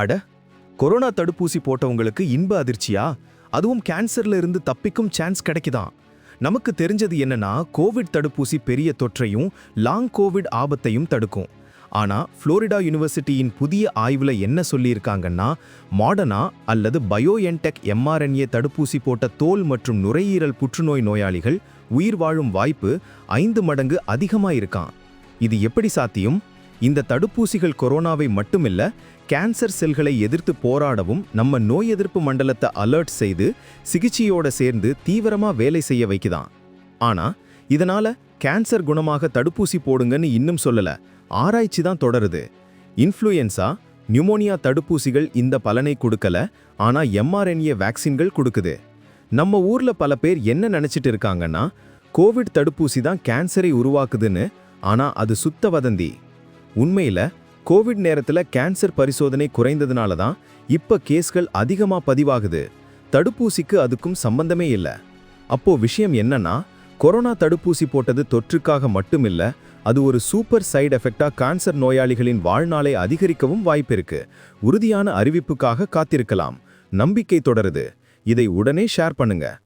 அட கொரோனா தடுப்பூசி போட்டவங்களுக்கு இன்ப அதிர்ச்சியா? அதுவும் கேன்சர்ல இருந்து தப்பிக்கும் சான்ஸ் கிடைக்குதாம் நமக்கு தெரிஞ்சது என்னன்னா கோவிட் தடுப்பூசி பெரிய தொற்றையும் லாங் கோவிட் ஆபத்தையும் தடுக்கும். ஆனா புளோரிடா யுனிவர்சிட்டியின் புதிய ஆய்வுல என்ன சொல்லியிருக்காங்கன்னா மாடனா அல்லது பயோஎன்டெக் எம்ஆர்என்ஏ தடுப்பூசி போட்ட தோல் மற்றும் நுரையீரல் புற்றுநோய் நோயாளிகள் உயிர் வாழும் வாய்ப்பு ஐந்து மடங்கு அதிகமாக இருக்கான் இது எப்படி சாத்தியம்? இந்த தடுப்பூசிகள் கொரோனாவை மட்டுமில்ல கேன்சர் செல்களை எதிர்த்து போராடவும் நம்ம நோய் எதிர்ப்பு மண்டலத்தை அலர்ட் செய்து சிகிச்சையோட சேர்ந்து தீவிரமா வேலை செய்ய வைக்குதாம் ஆனா இதனால கேன்சர் குணமாக தடுப்பூசி போடுங்கன்னு இன்னும் சொல்லல. ஆராய்ச்சி தான் தொடருது. இன்ஃப்ளூயன்ஸா நியூமோனியா தடுப்பூசிகள் இந்த பலனை கொடுக்கல ஆனா எம்ஆர்என்ஏ வேக்சின்கள் கொடுக்குது. நம்ம ஊர்ல பல பேர் என்ன நினைச்சிட்டு இருக்காங்கன்னா கோவிட் தடுப்பூசி தான் கேன்சரை உருவாக்குதுன்னு ஆனா அது சுத்த வதந்தி. உண்மையில் கோவிட் நேரத்தில் கேன்சர் பரிசோதனை குறைந்ததுனால தான் இப்போ கேஸ்கள் அதிகமாக பதிவாகுது. தடுப்பூசிக்கு அதுக்கும் சம்பந்தமே இல்லை. அப்போ விஷயம் என்னன்னா கொரோனா தடுப்பூசி போட்டது தொற்றுக்காக மட்டுமில்ல அது ஒரு சூப்பர் சைடு எஃபெக்டாக கேன்சர் நோயாளிகளின் வாழ்நாளை அதிகரிக்கவும் வாய்ப்பிருக்கு. உறுதியான அறிவிப்புக்காக காத்திருக்கலாம். நம்பிக்கை தொடருது. இதை உடனே ஷேர் பண்ணுங்கள்